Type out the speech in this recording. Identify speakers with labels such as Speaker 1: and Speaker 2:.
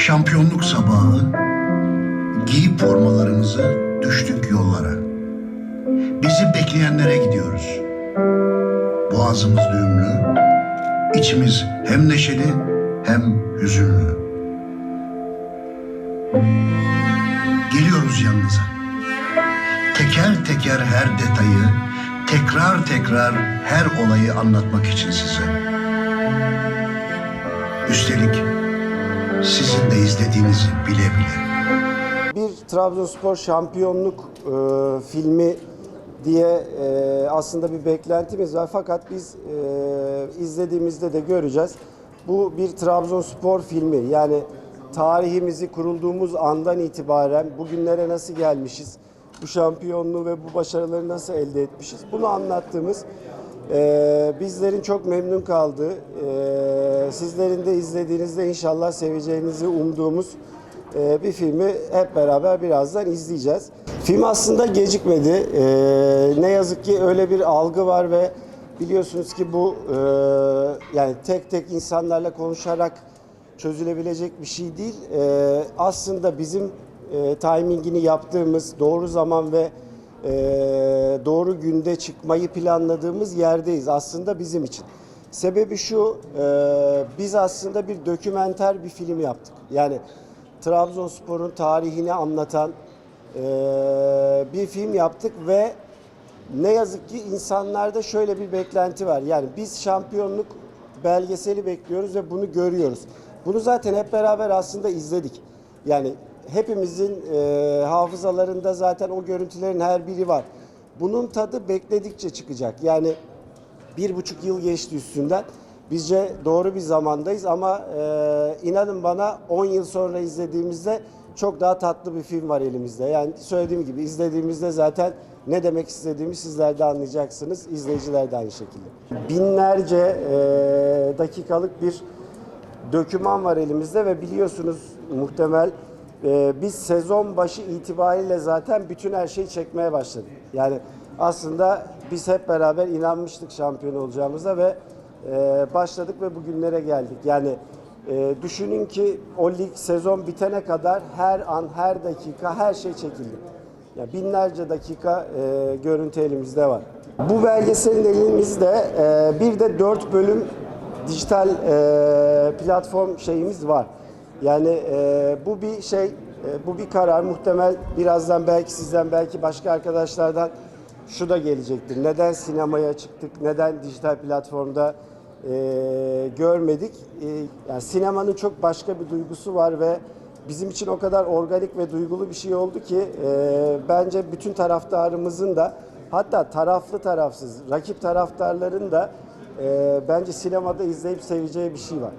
Speaker 1: Şampiyonluk sabahı giyip formalarımızı düştük yollara. Bizi bekleyenlere gidiyoruz. Boğazımız düğümlü, içimiz hem neşeli hem hüzünlü. Geliyoruz yanınıza. Teker teker her detayı, tekrar tekrar her olayı anlatmak için size. Üstelik sizin de izlediğinizi bile bile.
Speaker 2: Bir Trabzonspor şampiyonluk e, filmi diye e, aslında bir beklentimiz var. Fakat biz e, izlediğimizde de göreceğiz. Bu bir Trabzonspor filmi. Yani tarihimizi kurulduğumuz andan itibaren bugünlere nasıl gelmişiz? Bu şampiyonluğu ve bu başarıları nasıl elde etmişiz? Bunu anlattığımız e, bizlerin çok memnun kaldığı, e, sizlerin de izlediğinizde inşallah seveceğinizi umduğumuz ee, bir filmi hep beraber birazdan izleyeceğiz. Film aslında gecikmedi. Ee, ne yazık ki öyle bir algı var ve biliyorsunuz ki bu e, yani tek tek insanlarla konuşarak çözülebilecek bir şey değil. Ee, aslında bizim e, timingini yaptığımız doğru zaman ve e, doğru günde çıkmayı planladığımız yerdeyiz aslında bizim için. Sebebi şu, e, biz aslında bir dokümenter bir film yaptık. Yani Trabzonspor'un tarihini anlatan e, bir film yaptık ve ne yazık ki insanlarda şöyle bir beklenti var. Yani biz şampiyonluk belgeseli bekliyoruz ve bunu görüyoruz. Bunu zaten hep beraber aslında izledik. Yani hepimizin e, hafızalarında zaten o görüntülerin her biri var. Bunun tadı bekledikçe çıkacak. Yani bir buçuk yıl geçti üstünden. Bizce doğru bir zamandayız ama e, inanın bana 10 yıl sonra izlediğimizde çok daha tatlı bir film var elimizde. Yani söylediğim gibi izlediğimizde zaten ne demek istediğimi sizler de anlayacaksınız. İzleyiciler de aynı şekilde. Binlerce e, dakikalık bir döküman var elimizde ve biliyorsunuz muhtemel e, biz sezon başı itibariyle zaten bütün her şeyi çekmeye başladık. Yani aslında biz hep beraber inanmıştık şampiyon olacağımıza ve e, başladık ve bugünlere geldik. Yani e, düşünün ki o lig sezon bitene kadar her an, her dakika her şey çekildi. Yani binlerce dakika e, görüntü elimizde var. Bu belgeselin elimizde e, bir de dört bölüm dijital e, platform şeyimiz var. Yani e, bu bir şey, e, bu bir karar. Muhtemel birazdan belki sizden, belki başka arkadaşlardan şu da gelecektir. Neden sinemaya çıktık, neden dijital platformda e, görmedik? E, yani sinemanın çok başka bir duygusu var ve bizim için o kadar organik ve duygulu bir şey oldu ki e, bence bütün taraftarımızın da hatta taraflı tarafsız rakip taraftarların da e, bence sinemada izleyip seveceği bir şey var.